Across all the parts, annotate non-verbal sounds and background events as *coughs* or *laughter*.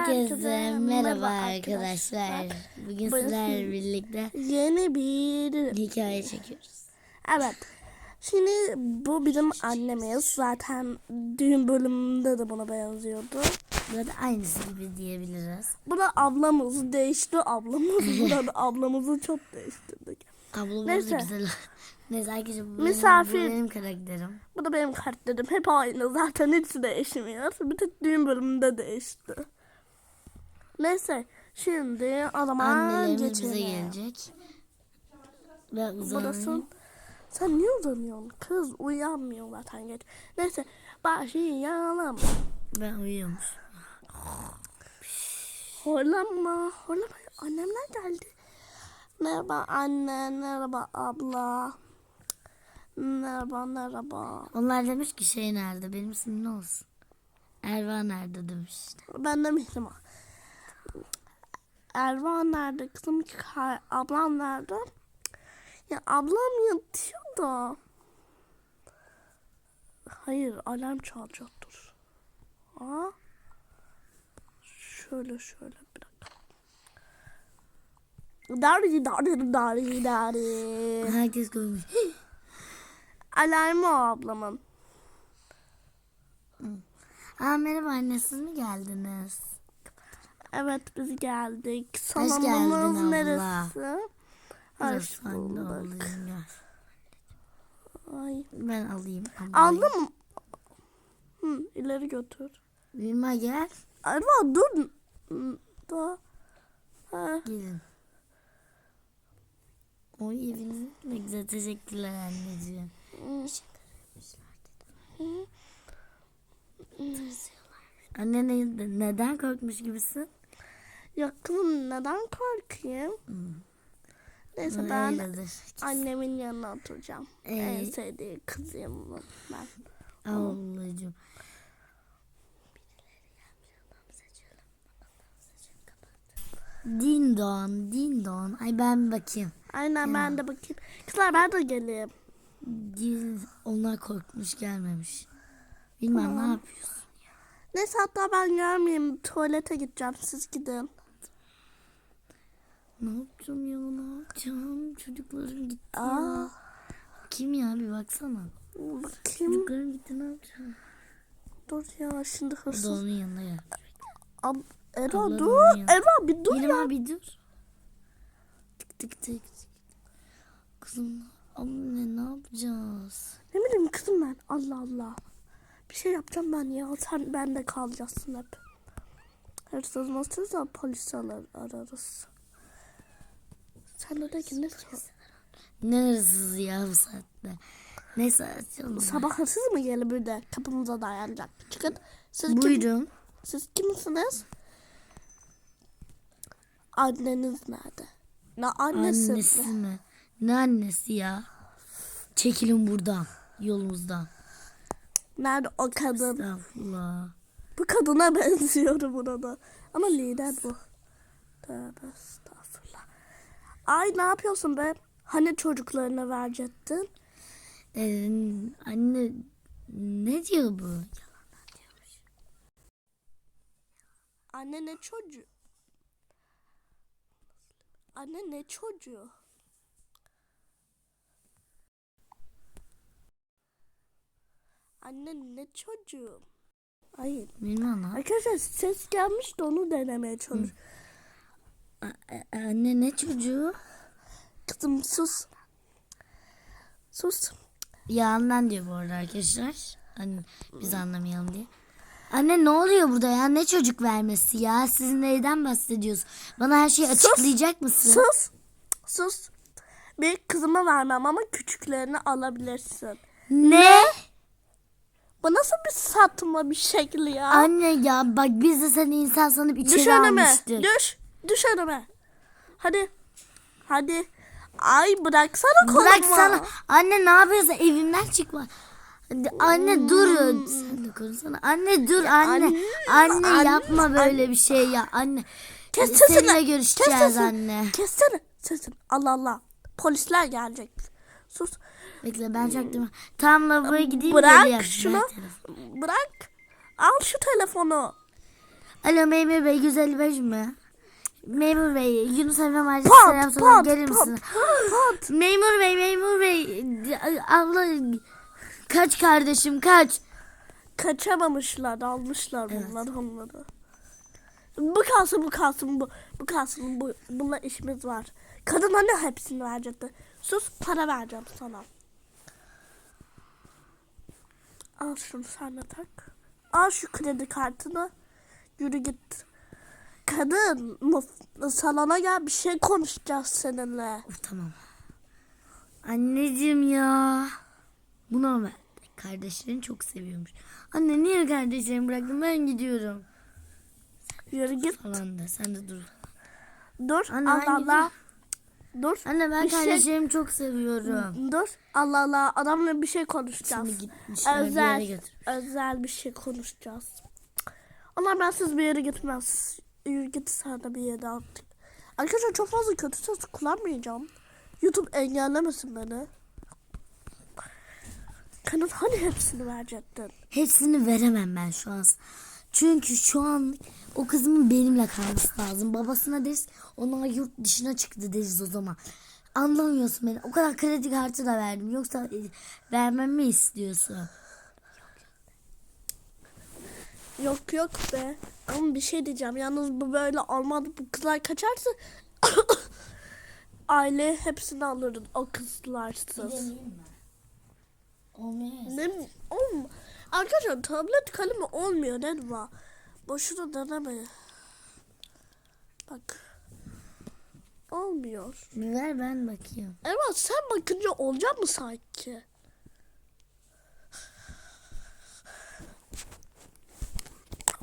Herkese merhaba arkadaşlar. Bugün sizlerle birlikte Yeni bir hikaye *laughs* çekiyoruz. evet. Şimdi bu bizim annemiz zaten düğün bölümünde de buna benziyordu. Burada aynısı gibi diyebiliriz. Bu da ablamız değişti ablamız. Burada *laughs* ablamızı çok değiştirdik. Abla burada Neyse. güzel. *laughs* Neyse arkadaşlar bu benim, Misafir. bu benim karakterim. Bu da benim karakterim. Hep aynı zaten hiç değişmiyor. Bir tek düğün bölümünde değişti. Neyse şimdi Annelerimiz geçelim. bize gelecek. Burası. uzanayım. Sen niye uzanıyorsun? Kız uyanmıyor zaten geç. Neyse başlayalım. Ben uyuyormuş. Horlama, horlama. Annemler geldi. Merhaba anne, merhaba abla. Merhaba, merhaba. Onlar demiş ki şey nerede? Benim ismim ne olsun? Erva nerede demiş. Ben de Mihrimah. Ervan nerede? Kızım ablam nerede? Ya ablam yatıyor da. Hayır alarm çalacak dur. Aa. Şöyle şöyle bir dakika. Dari dari dari dari. Herkes koymuş. *gasps* Alarmı o ablamın. Aa merhaba anne siz mi geldiniz? Evet biz geldik. Salonumuz neresi? Hoş bulduk. Ay. Ben alayım. Aldın mı? Hı, ileri götür. Vilma gel. Erva dur. Da. Ha. Gelin. Ne güzel teşekkürler anneciğim. Anne ne, neden korkmuş gibisin? Ya kızım neden korkayım? Neyse ben annemin yanına oturacağım. En Ee, sevdiği kızım ben. Ablacığım. Din don, din don. Ay ben bakayım. Aynen ben de bakayım. Kızlar ben de geleyim. Gel, onlar korkmuş gelmemiş. Bilmem ne yapıyorsun. Neyse hatta ben gelmeyeyim. Tuvalete gideceğim. Siz gidin. Ne yapacağım ya ne yapacağım? Çocuklarım gitti Aa. ya. Kim ya bir baksana. Bakayım. Çocuklarım gitti ne yapacağım? Dur ya şimdi O da hırsız. onun yanına gel. Ab Abla dur. Ero bir dur Benim ya. abi dur. Tık tık tık. Kızım anne ne yapacağız? Ne bileyim kızım ben. Allah Allah. Bir şey yapacağım ben ya. Sen bende kalacaksın hep. Hırsız masası polis alır, ararız. Sen ki ne sor- Ne hırsız ya bu saatte. Neyse açalım. Sabah hırsız mı geldi bir de kapımıza dayanacak. Çıkın. Siz, kim, Buyurun. siz kimsiniz? Anneniz nerede? Ne annesi? Annesi mi? Ne annesi ya? Çekilin buradan. Yolumuzdan. Nerede o kadın? Estağfurullah. Bu kadına *laughs* benziyorum buna da. Ama lider bu. Tövbe. Ay ne yapıyorsun be? Hani çocuklarına verecektin? Ee, anne ne diyor bu? Anne ne çocuğu? Anne ne çocuğu? Anne ne çocuğu? Ay Bilmem arkadaşlar ses gelmiş de onu denemeye çalış. Anne ne çocuğu? Kızım sus. Sus. Yağından diyor bu arada arkadaşlar. Hani biz anlamayalım diye. Anne ne oluyor burada ya? Ne çocuk vermesi ya? Siz neyden bahsediyorsunuz? Bana her şeyi açıklayacak mısın? Sus. Sus. Bir kızıma vermem ama küçüklerini alabilirsin. Ne? Bu nasıl bir satma bir şekli ya? Anne ya bak biz de seni insan sanıp içeri Düş önüme. almıştık. Düş. Düş önüme. Hadi. Hadi. Ay bıraksana kolumu. Bıraksana. Anne ne yapıyorsun? Evimden çıkma. Anne dur. Sen de konuşsana. Anne dur anne. Anne, Anne, anne, yapma böyle bir şey ya. Anne. Kes sesini. Seninle Kes görüşeceğiz sesini. anne. Kessene sesini. Allah Allah. Polisler gelecek. Sus. Bekle ben çaktım. Tam lavaboya gideyim Bırak geleyim. şunu. Bırak. Al şu telefonu. Alo Memur Bey 155 mi? Memur Bey Yunus Emre Mahallesi Pat, selam pat, gelir pat, misiniz? Memur Bey Memur Bey abla kaç kardeşim kaç? Kaçamamışlar, almışlar bunlar onları. Bu kalsın, bu kalsın, bu, bu kalsın, bu, bununla işimiz var. Kadına ne hepsini verecekti? Sus, para vereceğim sana. Al şunu sen de tak. Al şu kredi kartını. Yürü git. Kadın, salona gel bir şey konuşacağız seninle. Of, tamam. Anneciğim ya. Buna ver. Kardeşlerini çok seviyormuş. Anne niye kardeşlerimi bıraktın ben gidiyorum. Yürü git. Falan da sen de dur. Dur, Anne, Allah Allah. Dur. Anne ben Bir şey- kardeşlerimi çok seviyorum. Dur. Allah Allah. Adamla bir şey konuşacağız. Şimdi gitmişler bir özel, götür. özel bir şey konuşacağız. Allah ben siz bir yere gitmez. Git de bir yere artık. Arkadaşlar çok fazla kötü söz kullanmayacağım. YouTube engellemesin beni. Kanın hani hepsini verecektin? Hepsini veremem ben şu an. Çünkü şu an o kızımın benimle kalması lazım. Babasına deriz onlar yurt dışına çıktı deriz o zaman. Anlamıyorsun beni. O kadar kredi kartı da verdim. Yoksa e, vermemi mi istiyorsun? Yok yok be. Ama bir şey diyeceğim. Yalnız bu böyle olmadı. Bu kızlar kaçarsa *coughs* aile hepsini alırdı. O kızlarsız. Ne olm Arkadaşlar tablet kalemi olmuyor ne var? Boşuna deneme. Bak. Olmuyor. Ver ben bakayım. Evet sen bakınca olacak mı sanki?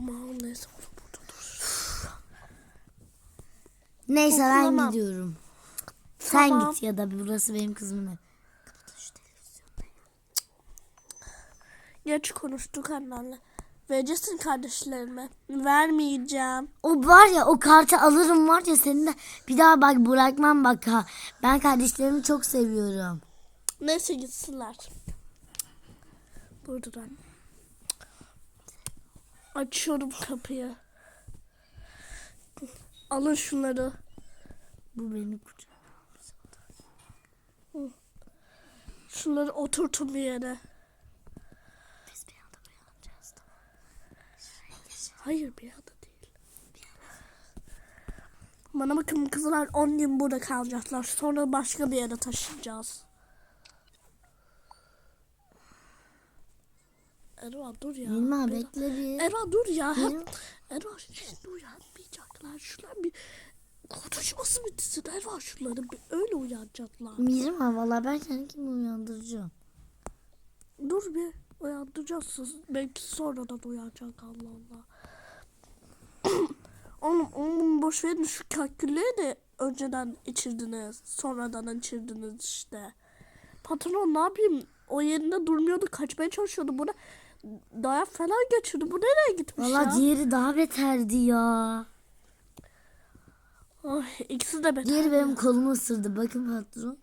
Ama neyse burada dur. Neyse ben gidiyorum. Sen Tamam. git ya da burası benim kızımın evi. Geç konuştuk annenle. Vereceksin kardeşlerime. Vermeyeceğim. O var ya o kartı alırım var ya senin de bir daha bak bırakmam bak ha. Ben kardeşlerimi çok seviyorum. Neyse gitsinler. Buradan. Açıyorum kapıyı. Alın şunları. Bu benim kucağım. Şunları oturtun bir yere. Biz bir anda uyanacağız. Hayır bir anda değil. Bana bakın kızlar 10 gün burada kalacaklar. Sonra başka bir yere taşınacağız. Erva dur ya. Bir- bekle bir. Erva dur ya. Benim- Erva şimdi uyanmayacaklar. Şunlar bir konuşması bitsin. Erva şunları bir öyle uyanacaklar. Mirim valla ben kendi kendimi uyandıracağım. Dur bir uyandıracaksın. Belki sonradan uyanacak Allah Allah. *coughs* Oğlum, oğlum boş verin şu kalkülleri de önceden içirdiniz. Sonradan içirdiniz işte. Patron ne yapayım? O yerinde durmuyordu. Kaçmaya çalışıyordu. Buna dayak falan geçirdi. Bu nereye gitmiş Valla ya? diğeri daha beterdi ya. Ay, ikisi de beter. Diğeri benim kolumu ısırdı. Bakın patron.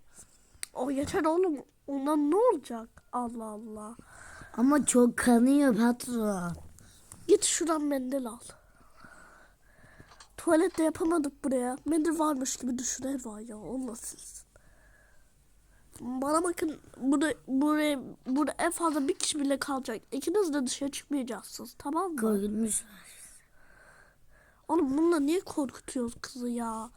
O yeter oğlum. Ondan ne olacak? Allah Allah. Ama çok kanıyor patron. Git şuradan mendil al. Tuvalette yapamadık buraya. Mendil varmış gibi düşün ev var ya. Silsin. Bana bakın burada, buraya, burada en fazla bir kişi bile kalacak. İkiniz de dışarı çıkmayacaksınız. Tamam mı? Korkutmuşlar. Oğlum bununla niye korkutuyoruz kızı ya?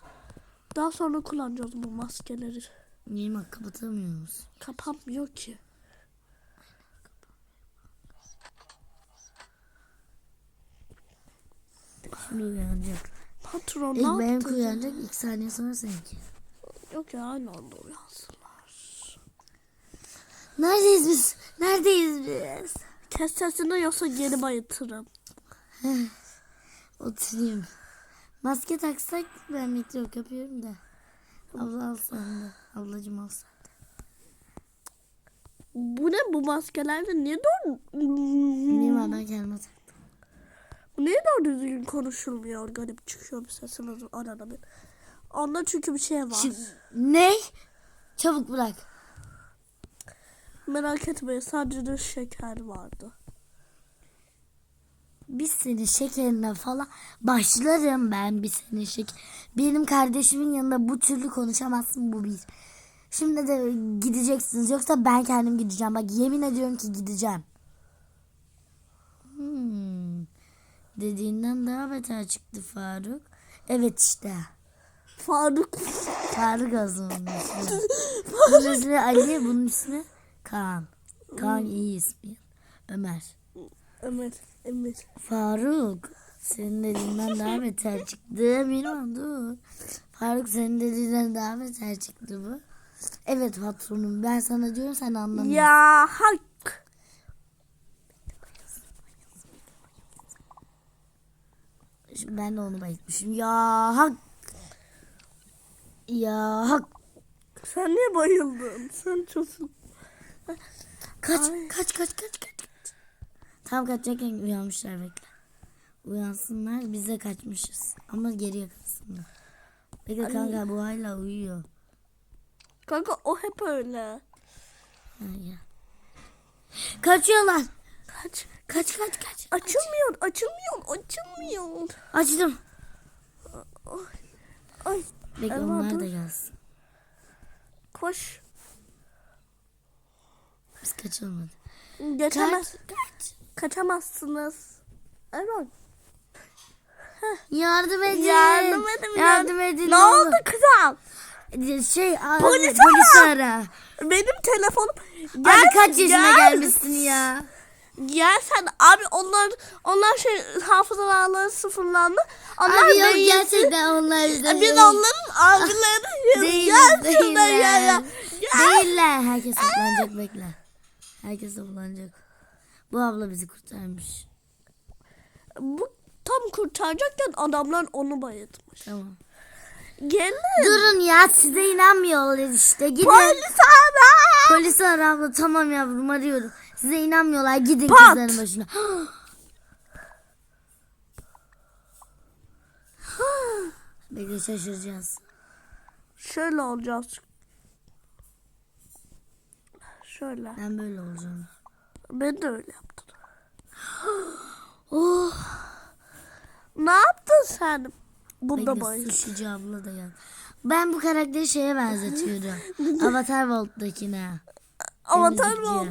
Daha sonra kullanacağız bu maskeleri. Mirim bak kapatamıyoruz. Kapanmıyor ki. Şimdi uyanacak. Patron İlk ne benim yaptı? uyanacak. ilk saniye sonra seninki. Yok ya aynı anda uyansınlar. Neredeyiz biz? Neredeyiz biz? Kes sesini yoksa geri bayıtırım. Oturayım. Maske taksak ben metrok yapıyorum da. Abla al sen de. Ablacım al sen. Bu ne bu maskelerde niye doğru Benim ben kendime taktım. niye doğru düzgün konuşulmuyor garip çıkıyor bir sesiniz arada bir. Onda çünkü bir şey var. Çık- Ne? Çabuk bırak. Merak etmeyin sadece de şeker vardı. biz senin şekerine falan başlarım ben bir senin şeker. Benim kardeşimin yanında bu türlü konuşamazsın bu bir. Şimdi de gideceksiniz yoksa ben kendim gideceğim. Bak yemin ediyorum ki gideceğim. Hmm. Dediğinden daha beter çıktı Faruk. Evet işte. Faruk. Faruk olsun bunun ismi. bunun ismi Ali, bunun ismi Kaan. Kaan iyi ismi. Ömer. Ömer. Ömer. Faruk. Senin dediğinden daha beter çıktı. Miran dur. Faruk senin dediğinden daha beter çıktı bu. Evet patronum ben sana diyorum sen anlamıyorsun. Ya hak. Şimdi ben de onu bayıltmışım. Ya hak. Ya hak. Sen niye bayıldın? Sen çocuk. Kaç kaç kaç kaç kaç. kaç. Tam kaçacakken uyanmışlar bekle. Uyansınlar biz de kaçmışız. Ama geriye kalsınlar. Bekle kanka bu hala uyuyor. Kanka o hep öyle. Ha, ya. Kaçıyorlar. Kaç. Kaç kaç kaç. Açılmıyor, açılmıyor, açılmıyor. Açtım. Ay, Bekle Erva, onlar da gelsin. koş. Biz kaçılmadı. Geçemez. Kaç. Kaçamazsınız. Erman. Yardım edin. Yardım edin. Yardım edin. Ne oldu kızım? Şey abi, Polis polisi ara. ara. Benim telefonum. Abi kaç yaşına gel. gelmişsin ya? Gel sen abi onlar onlar şey hafızaları sıfırlandı. Onlar Abi yok beyinsiz. gerçekten onlar Biz değil. onların abileri. Değiller, Gel şuradan gel ya. değiller. Gel. Değiller. Herkes toplanacak bekle. Herkes toplanacak. Bu abla bizi kurtarmış. Bu tam kurtaracakken adamlar onu bayıltmış. Tamam. Gelin. Durun ya size inanmıyorlar işte. Gidin. Polis ara. Polis ara abla. Tamam yavrum arıyorum. Size inanmıyorlar. Gidin Pat. kızların başına. *gasps* Bekle şaşıracağız. Şöyle olacağız. Şöyle. Ben böyle olacağım. Ben de öyle yaptım. *gasps* Oh. Ne yaptın sen? Bunda Bekle bayıl. sushici abla da gel. Ben bu karakteri şeye benzetiyorum. *laughs* Avatar World'dakine. Avatar. World.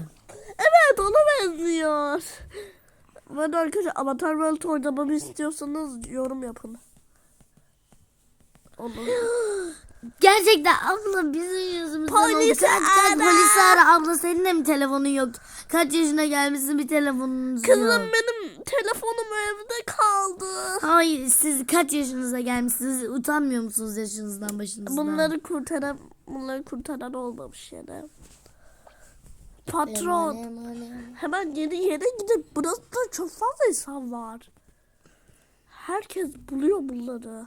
Evet ona benziyor. Ben arkadaşlar Avatar World oynamamı istiyorsanız yorum yapın. Olur. *gasps* *gasps* Gerçekten abla bizim yüzümüzden oldu. Polis Kaç kaç ara. polis ara. Abla senin de mi telefonun yok? Kaç yaşına gelmişsin bir telefonunuz Kızım yok. benim telefonum evde kaldı. Hayır siz kaç yaşınıza gelmişsiniz? Utanmıyor musunuz yaşınızdan başınızdan? Bunları kurtaran bunları kurtaran olmamış yine. Patron. Hemen yeni yere gidip burası da çok fazla insan var. Herkes buluyor bunları.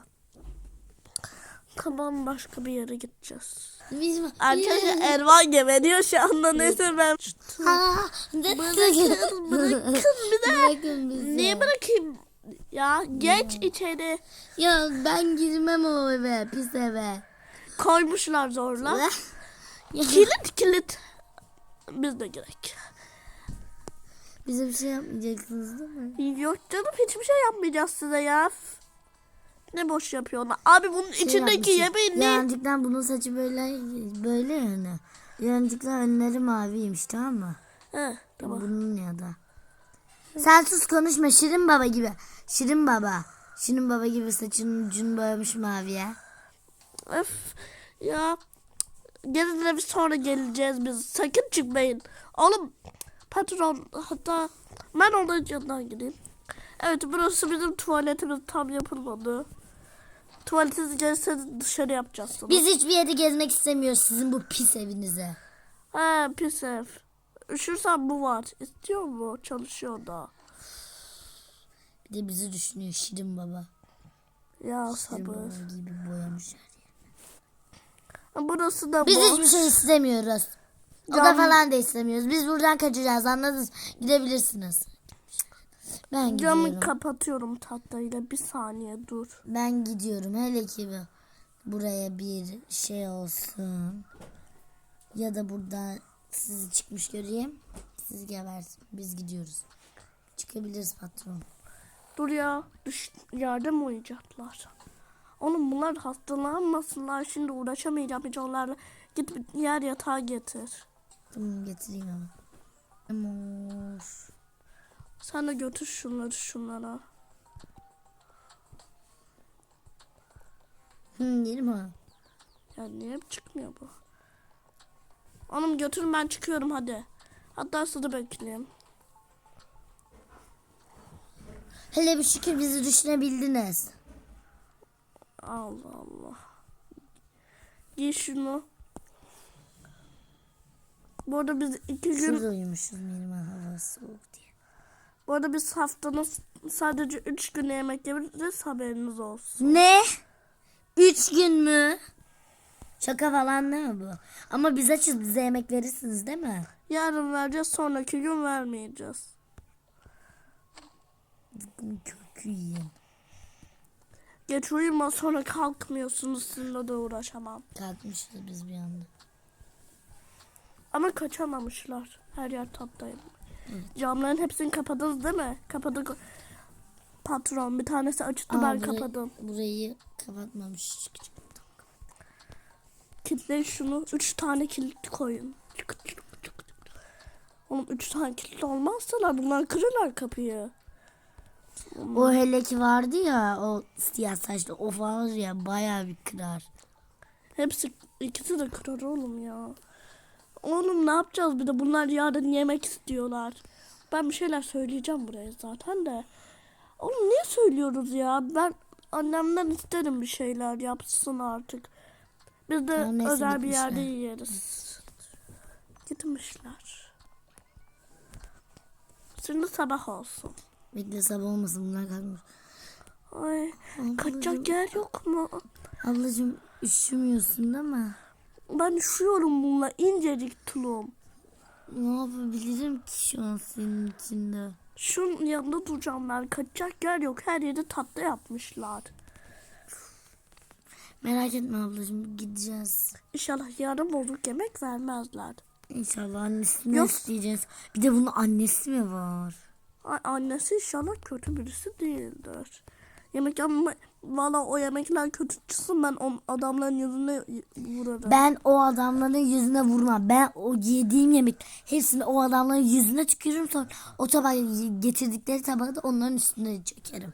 Tamam başka bir yere gideceğiz. Biz Arkadaşlar Ervan geberiyor şu anda neyse ben. Ha, Bırakın bırakın bir de. Bırakın bizi. Niye bırakayım? Ya geç içeri. Ya ben girmem o eve pis eve. Koymuşlar zorla. *laughs* Kilit kilit. Biz de gerek. Bize bir şey yapmayacaksınız değil mi? Yok canım hiçbir şey yapmayacağız size ya. Ne boş yapıyorlar. Abi bunun Şey içindeki yapmışız. yemeği ne? Yancıktan bunun saçı böyle böyle yani. Yancıklar önleri maviymiş tamam mı? He, tamam. Bunun ya da. Sen sus konuşma Şirin Baba gibi. Şirin Baba. Şirin Baba gibi saçının ucunu boyamış maviye. Öf. Ya. Gelin biz sonra geleceğiz biz. Sakın çıkmayın. Oğlum patron hatta ben onun yanından gideyim. Evet burası bizim tuvaletimiz tam yapılmadı. Tuvaletiniz gelirseniz dışarı yapacağız sonra. Biz hiçbir yeri gezmek istemiyoruz sizin bu pis evinize. He pis ev. Üşürsen bu var. İstiyor mu? Çalışıyor da. Bir de bizi düşünüyor Şirin Baba. Ya Şirin sabır. Baba gibi boyamışlar. Burası da Biz boş. hiçbir şey istemiyoruz. Oda Cam- falan da istemiyoruz. Biz buradan kaçacağız anladınız. Gidebilirsiniz. Ben Camı gidiyorum. kapatıyorum tahtayla. Bir saniye dur. Ben gidiyorum. Hele ki bu- buraya bir şey olsun. Ya da burada sizi çıkmış göreyim. Siz gebersin. Biz gidiyoruz. Çıkabiliriz patron. Dur ya. Düş, yerde mi? Oğlum bunlar hastalanmasınlar. Şimdi uğraşamayacağım hiç onlarla. Git bir yer yatağı getir. Tamam getireyim ama. Emoş. Sen de götür şunları şunlara. Hı, yerim ha. Ya niye çıkmıyor bu? Oğlum götürün ben çıkıyorum hadi. Hatta sizi bekleyeyim. Hele bir şükür bizi düşünebildiniz. Allah Allah. Giy şunu. Bu arada biz iki gün, Şurada uyumuşuz Mirma hava soğuk diye. Bu arada biz haftanın sadece üç gün yemek yeriz haberiniz olsun. Ne? Üç gün mü? Şaka falan değil mi bu? Ama biz açız bize yemek verirsiniz değil mi? Yarın vereceğiz sonraki gün vermeyeceğiz. Kökü yiyin. Geç uyuma sonra kalkmıyorsunuz sizinle de uğraşamam. Kalkmışız biz bir anda. Ama kaçamamışlar. Her yer tattayım. Camların hepsini kapadınız değil mi? Kapadık. Patron bir tanesi açıktı Aa, ben burayı- kapadım. Burayı kapatmamış. Kilitleyin şunu. Üç tane kilit koyun. Oğlum üç tane kilit olmazsalar bunlar kırırlar kapıyı. O hele ki vardı ya o siyah saçlı o var ya bayağı bir kırar. Hepsi ikisi de kırar oğlum ya. Oğlum ne yapacağız bir de bunlar yarın yemek istiyorlar. Ben bir şeyler söyleyeceğim buraya zaten de. Oğlum niye söylüyoruz ya? Ben annemden isterim bir şeyler yapsın artık. Biz de neyse, özel bir yerde gitmişler. yeriz. Gitmişler. Şimdi sabah olsun. Bekle sabah olmasın bunlar kalkmış. Ay Ablacığım, kaçacak yer yok mu? ablacığım üşümüyorsun değil mi? Ben üşüyorum bununla incecik tulum. Ne yapabilirim ki şu an senin içinde? Şunun yanında duracağım ben. Kaçacak yer yok. Her yeri tatlı yapmışlar. Merak etme ablacığım gideceğiz. İnşallah yarın bozuk yemek vermezler. İnşallah annesini Yok. isteyeceğiz. Bir de bunun annesi mi var? Annesi inşallah kötü birisi değildir. Yemek yapma... Valla o yemekler kötü çıksın ben o adamların yüzüne vurarım. Ben o adamların yüzüne vurmam. Ben o yediğim yemek hepsini o adamların yüzüne tükürürüm sonra o tabak getirdikleri tabağı da onların üstüne çekerim.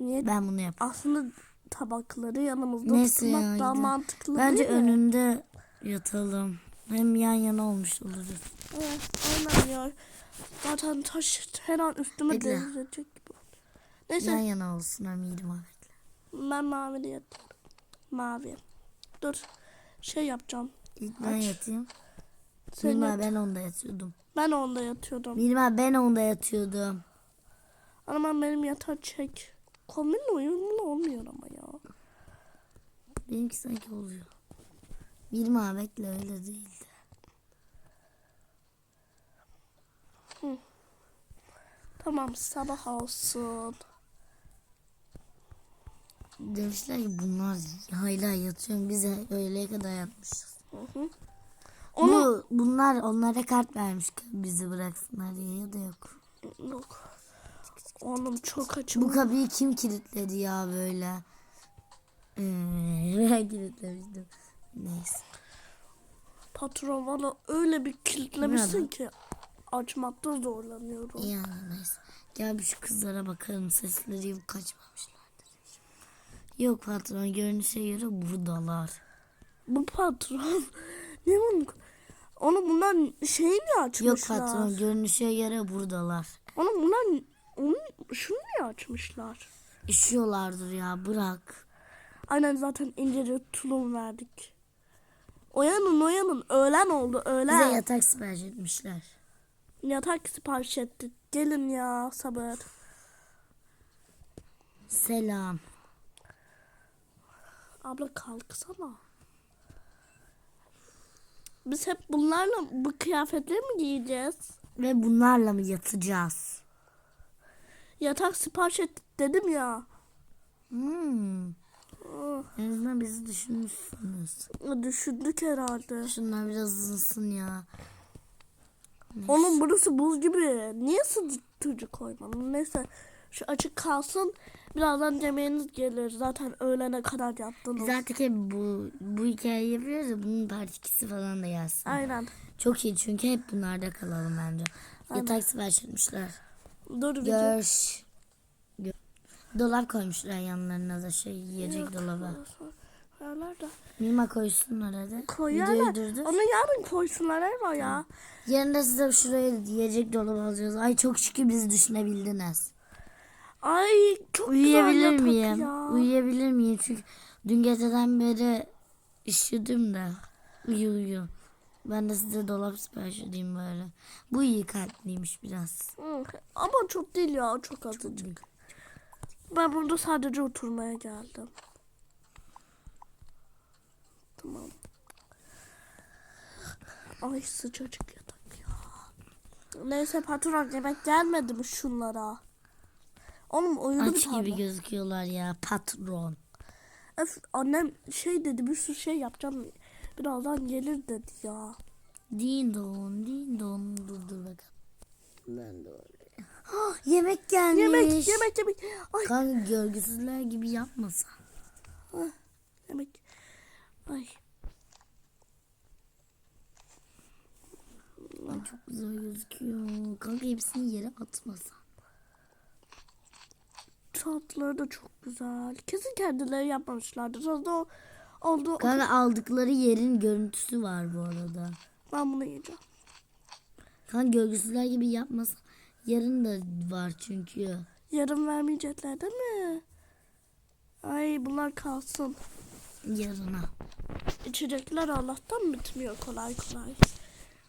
Niye? Ben bunu yaparım. Aslında tabakları yanımızda Neyse tutmak ya, daha gidelim. mantıklı Bence değil mi? önünde yatalım. Hem yan yana olmuş oluruz. Evet, aynen ya. Zaten taş her an üstüme Bekle. devrilecek gibi. Neyse Yan yana olsun amirim abi. Ben mavi de yatıyorum. Mavi. Dur. Şey yapacağım. İlk ben Aç. yatayım. Sen Mirma yat. ben onda yatıyordum. Ben onda yatıyordum. Mirma ben onda yatıyordum. Ama benim yatağı çek. Kombinle uyumlu olmuyor ama ya. Benimki sanki oluyor. Mirma bekle öyle değildi. Tamam sabah olsun. Demişler ki bunlar hala yatıyor. Biz öğleye kadar yatmışız. Hı hı. Onu Bu, bunlar onlara kart vermiş bizi bıraksınlar diye ya da yok. yok. Oğlum çok açım. Bu kapıyı kim kilitledi ya böyle? Ee, *laughs* ben kilitlemiştim. Neyse. Patron valla öyle bir kilitlemişsin Nerede? ki açmakta zorlanıyorum. Yani neyse. Gel bir şu kızlara bakalım. Sesleri yok kaçmamışlardır. Yok patron görünüşe göre buradalar. Bu patron. *laughs* ne bunu? Onu bunlar şey mi açmışlar? Yok patron görünüşe göre buradalar. Onu bunlar onu, şunu niye açmışlar? Üşüyorlardır ya bırak. Aynen zaten incece tulum verdik. Oyanın oyanın öğlen oldu Bize öğlen. yatak sipariş etmişler. Yatak sipariş ettik. Gelin ya sabır. Selam. Abla kalksana. Biz hep bunlarla bu kıyafetleri mi giyeceğiz? Ve bunlarla mı yatacağız? Yatak sipariş ettik dedim ya. Hmm. Ah, En azından bizi düşünmüşsünüz. Düşündük herhalde. Şunlar biraz ısınsın ya. Onun burası buz gibi. Niye sıcak koymadın? Neyse Şu açık kalsın. Birazdan yemeğiniz gelir. Zaten öğlene kadar yaptınız. Biz artık hep bu, bu hikayeyi yapıyoruz ya bunun part 2'si falan da gelsin. Aynen. Çok iyi çünkü hep bunlarda kalalım bence. Yatak sipariş etmişler. Dur video. Görş. Gö- Dolap koymuşlar yanlarına da şey yiyecek dolabı. Koyarlar da. Mima koysunlar hadi. Koyarlar. Onu yarın koysunlar Eva ya. Yarın da size şuraya yiyecek dolabı alacağız. Ay çok şükür bizi düşünebildiniz. Ay çok Uyuyabilir güzel miyim? ya. Uyuyabilir miyim? Çünkü dün geceden beri üşüdüm de. Uyu uyu. Ben de size dolap sipariş edeyim böyle. Bu iyi kalpliymiş biraz. Hı, Ama çok değil ya. Çok azıcık. Ben burada sadece oturmaya geldim. Tamam. Ay sıcacık yatak ya. Neyse patron yemek gelmedi mi şunlara? Oğlum bir Aç gibi gözüküyorlar ya patron. Öf, annem şey dedi bir sürü şey yapacağım. Birazdan gelir dedi ya. Din don din don dur dur bakalım. Ben de öyle. Ah, yemek gelmiş. Yemek yemek yemek. Ay Kanka görgüsüzler gibi yapmasan. yemek. Ay. Ay, çok güzel gözüküyor. Kanka hepsini yere atmasan. Tatlıları da çok güzel. Kesin kendileri yapmamışlardır. Sonra o oldu. Kanka aldıkları yerin görüntüsü var bu arada. Ben bunu yiyeceğim. Kanka görgüsüzler gibi yapmasan. Yarın da var çünkü. Yarın vermeyecekler değil mi? Ay bunlar kalsın. Yarına. İçecekler Allah'tan bitmiyor kolay kolay.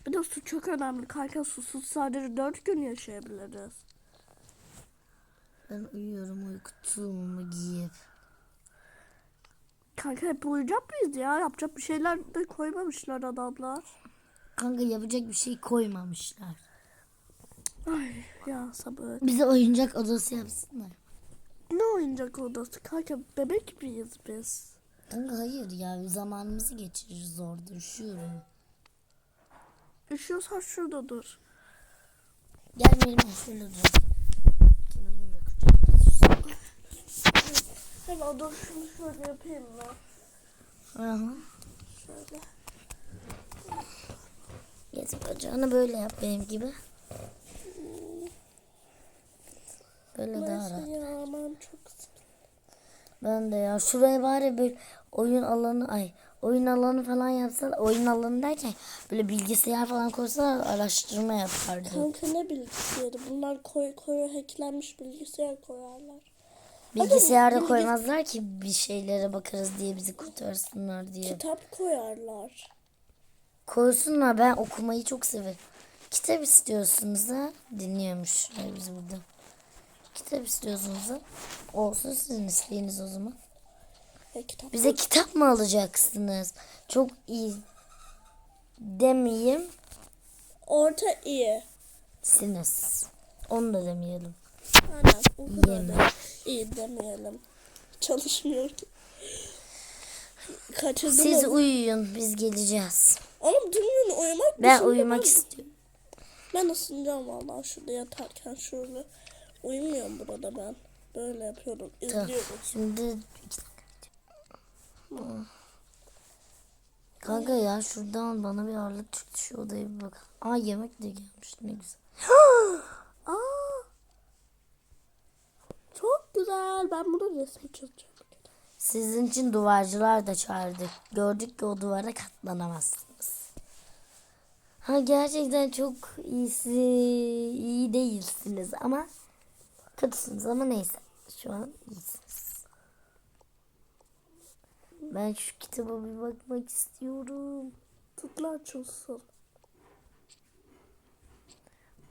Bir de su çok önemli. Kanka susuz sadece dört gün yaşayabiliriz. Ben uyuyorum uyku tulumumu giyip. Kanka hep uyuyacak mıyız ya? Yapacak bir şeyler de koymamışlar adamlar. Kanka yapacak bir şey koymamışlar. Ay ya sabır. Bize oyuncak odası yapsınlar. Ne oyuncak odası? Kanka bebek miyiz biz? Kanka hayır ya zamanımızı geçiririz orada üşüyorum. Üşüyorsan şurada dur. Gel benim şöyle dur. Hemen dur şunu şöyle yapayım mı? Aha. Şöyle. Getir bacağını böyle yap benim gibi. Böyle daha rahat. Neyse ya ben çok Ben de ya şuraya bari bir oyun alanı ay oyun alanı falan yapsalar oyun alanı derken böyle bilgisayar falan koysalar araştırma yapardı. Kanka ne bilgisayarı? Bunlar koy koyu hacklenmiş bilgisayar koyarlar. Bilgisayarda bilgi- koymazlar ki bir şeylere bakarız diye bizi kurtarsınlar diye. Kitap koyarlar. Koysunlar ben okumayı çok severim. Kitap istiyorsunuz ha? Dinliyormuş biz burada. Kitap istiyorsunuz ha? Olsun sizin isteğiniz o zaman. E, kitap Bize kitap mı alacaksınız? Çok iyi demeyeyim orta iyi. siniz. Onu da demeyelim. Aynen. O kadar da iyi demeyelim. Çalışmıyor ki. Kaçırdınız. Siz uyuyun biz geleceğiz. Oğlum gün uyumak Ben uyumak ben- istiyorum. Ben ısınacağım vallahi şurada yatarken şöyle. Uyumuyorum burada ben. Böyle yapıyorum. Tamam. izliyorum. Şimdi iki dakika. Kanka ya şuradan bana bir ağırlık çıktı şu odaya bir bak. Aa yemek de gelmiş ne güzel. *gasps* *gasps* Aa! Çok güzel. Ben bunu resmi çizeceğim. Sizin için duvarcılar da çağırdık. Gördük ki o duvara katlanamazsınız. Ha gerçekten çok iyisi, iyi değilsiniz ama kötüsünüz ama neyse. Şu an iyisiniz. Ben şu kitaba bir bakmak istiyorum. Tıkla açılsın.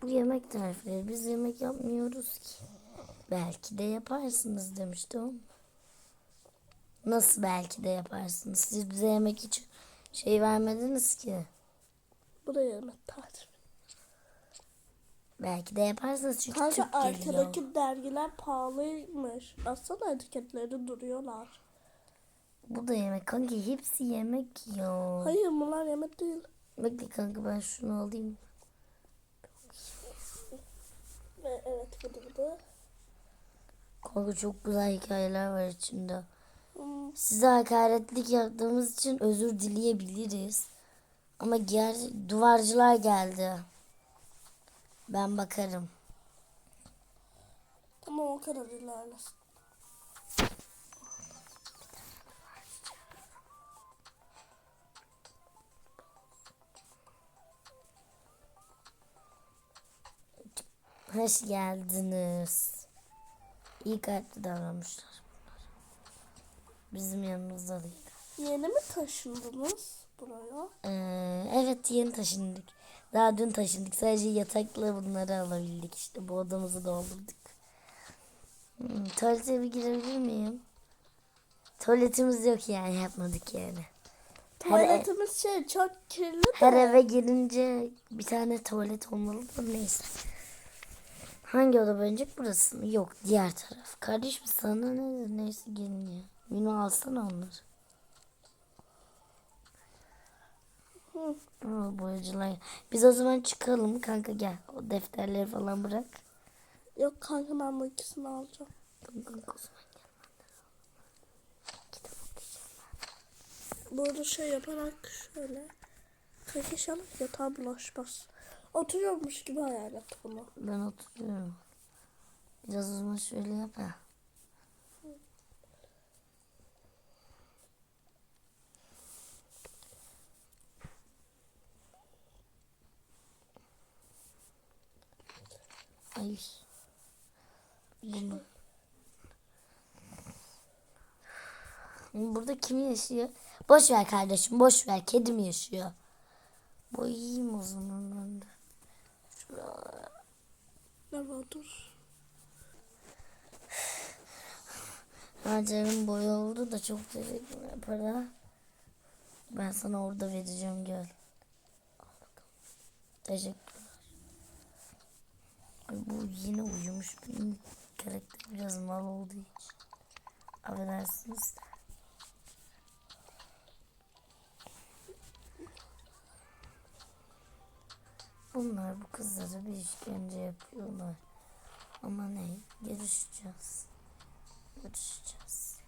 Bu yemek tarifleri. Biz yemek yapmıyoruz ki. Belki de yaparsınız demişti o. Nasıl belki de yaparsınız? Siz bize yemek için şey vermediniz ki. Bu da yemek tarifi. Belki de yaparsınız çünkü Kanka Türk geliyor. arkadaki dergiler pahalıymış. Baksana etiketleri duruyorlar. Bu da yemek. Kanka hepsi yemek ya. Hayır bunlar yemek değil. Bekle kanka ben şunu alayım. Ve evet bu da bu da. Kanka çok güzel hikayeler var içinde. Hmm, Size hakaretlik yaptığımız için özür dileyebiliriz. Ama ger duvarcılar geldi. Ben bakarım. Tamam o kadar ilerlesin. Hoş geldiniz. İyi kalpli davranmışlar bunlar. Bizim yanımızda değil. Yeni mi taşındınız buraya? Ee, evet yeni taşındık. Daha dün taşındık. Sadece yatakla bunları alabildik. İşte bu odamızı doldurduk. Hmm, tuvalete bir girebilir miyim? Tuvaletimiz yok yani yapmadık yani. Her, Tuvaletimiz şey çok kirli her eve girince bir tane tuvalet olmalı da neyse. Hangi oda bence burası mı? Yok diğer taraf. Kardeşim sana ne neyse gelin ya. Minu alsana onları. Boyacılar. Biz o zaman çıkalım kanka gel. O defterleri falan bırak. Yok kanka ben bu ikisini alacağım. Tamam kanka o zaman gel. Kitap okuyacağım. Bu arada şey yaparak şöyle. Kanka inşallah yatağa bulaşmaz. Oturuyormuş gibi hayal et bunu. Ben oturuyorum. Biraz zaman şöyle yap ha. Ay. Bunu. Burada kim yaşıyor? Boş ver kardeşim, boş ver. Kedim yaşıyor. Boyayayım o zaman ben de. Şuraya. Dur. Harcar'ın boyu oldu da çok teşekkürler para. Ben sana orada vereceğim gel. Teşekkürler. Bu yine uyumuş benim karakter biraz mal olduğu için. Affedersiniz. de. Bunlar bu kızlara bir işkence yapıyorlar. Ama ne? Görüşeceğiz. Görüşeceğiz.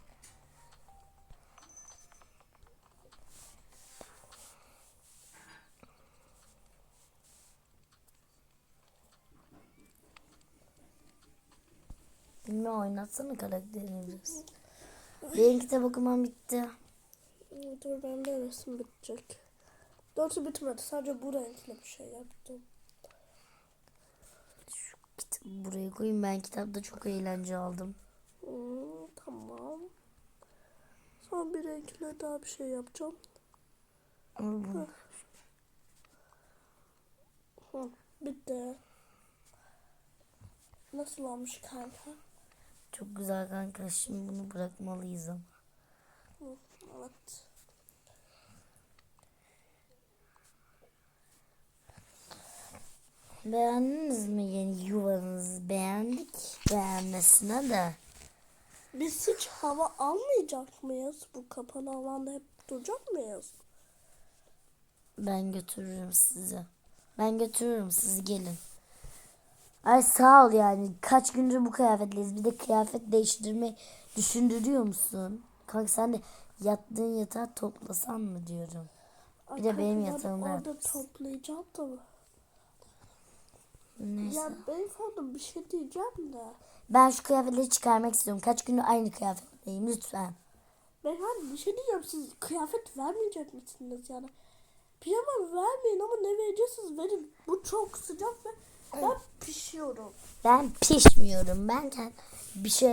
Bilme oynatsana karakterini biraz. Benim kitap okumam bitti. Dur ben de resim bitecek. Doğrusu bitmedi. Sadece bu renkli bir şey yaptım. Şu kitabı buraya koyayım. Ben kitapta çok eğlence aldım. Hmm, tamam. Son bir renkle daha bir şey yapacağım. Hı, bitti. Nasıl olmuş kanka? Çok güzel kanka. Şimdi bunu bırakmalıyız ama. Hı, evet. Beğendiniz mi yeni yuvanızı? Beğendik. Beğenmesine de. Biz hiç hava almayacak mıyız? Bu kapalı alanda hep duracak mıyız? Ben götürürüm sizi. Ben götürürüm sizi gelin. Ay sağ ol yani. Kaç gündür bu kıyafetleyiz. Bir de kıyafet değiştirme düşündürüyor musun? Kanka sen de yattığın yatağı toplasan mı diyorum. Bir de benim Kanka, ben yatağımda Orada toplayacağım da. Neyse. Ya beyefendi bir şey diyeceğim de. Ben şu kıyafetleri çıkarmak istiyorum. Kaç gündür aynı kıyafetteyim lütfen. Beyefendi bir şey diyeceğim. Siz kıyafet vermeyecek misiniz yani? Pijama vermeyin ama ne vereceksiniz verin. Bu çok sıcak ve ben pişiyorum. Ben pişmiyorum. Ben bir şey